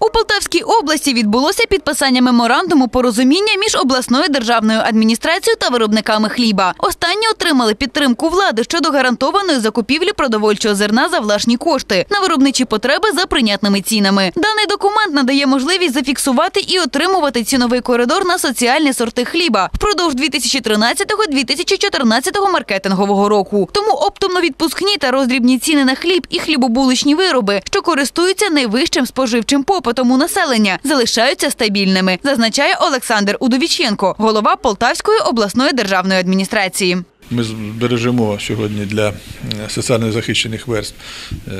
У Полтавській області відбулося підписання меморандуму порозуміння між обласною державною адміністрацією та виробниками хліба. Останні отримали підтримку влади щодо гарантованої закупівлі продовольчого зерна за власні кошти на виробничі потреби за прийнятними цінами. Даний документ надає можливість зафіксувати і отримувати ціновий коридор на соціальні сорти хліба впродовж 2013-2014 маркетингового року. Тому оптовно-відпускні та роздрібні ціни на хліб і хлібобуличні вироби, що користуються найвищим споживчим попитом у населення, залишаються стабільними, зазначає Олександр Удовіченко, голова Полтавської обласної державної адміністрації. Ми збережемо сьогодні для е, соціально захищених верств е,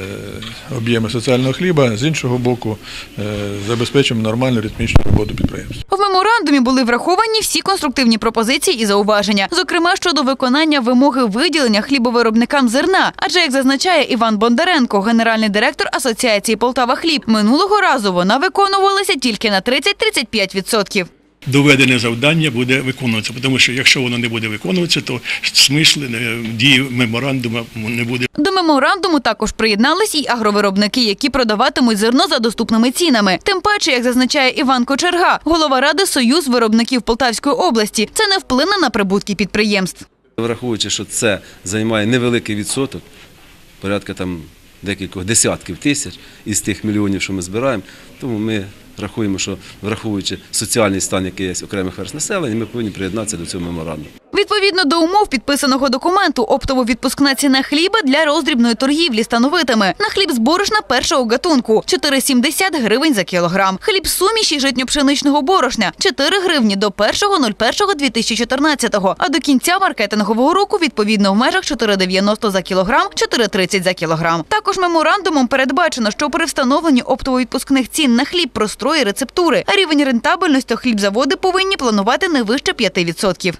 об'єми соціального хліба. З іншого боку, е, забезпечимо нормальну ритмічну роботу підприємств. В меморандумі були враховані всі конструктивні пропозиції і зауваження, зокрема щодо виконання вимоги виділення хлібовиробникам зерна. Адже, як зазначає Іван Бондаренко, генеральний директор Асоціації Полтава Хліб, минулого разу вона виконувалася тільки на 30-35%. Доведене завдання буде виконуватися. Тому що якщо воно не буде виконуватися, то смисл е, дії меморандуму не буде. До меморандуму також приєднались і агровиробники, які продаватимуть зерно за доступними цінами. Тим паче, як зазначає Іван Кочерга, голова ради Союз виробників Полтавської області, це не вплине на прибутки підприємств. Враховуючи, що це займає невеликий відсоток, порядка там декількох десятків тисяч із тих мільйонів, що ми збираємо, тому ми рахуємо, що враховуючи соціальний стан, який є окремих верст населення, ми повинні приєднатися до цього меморандуму. Відповідно до умов підписаного документу, оптово-відпускна ціна хліба для роздрібної торгівлі становитиме на хліб з борошна першого гатунку 4,70 гривень за кілограм, хліб суміші житньо-пшеничного борошна 4 гривні до 1.01.2014, а до кінця маркетингового року відповідно в межах 4,90 за кілограм, 4,30 за кілограм. Також меморандумом передбачено, що при встановленні оптово-відпускних цін на хліб, прострої, рецептури, а рівень рентабельності хлібзаводи повинні планувати не вище 5%.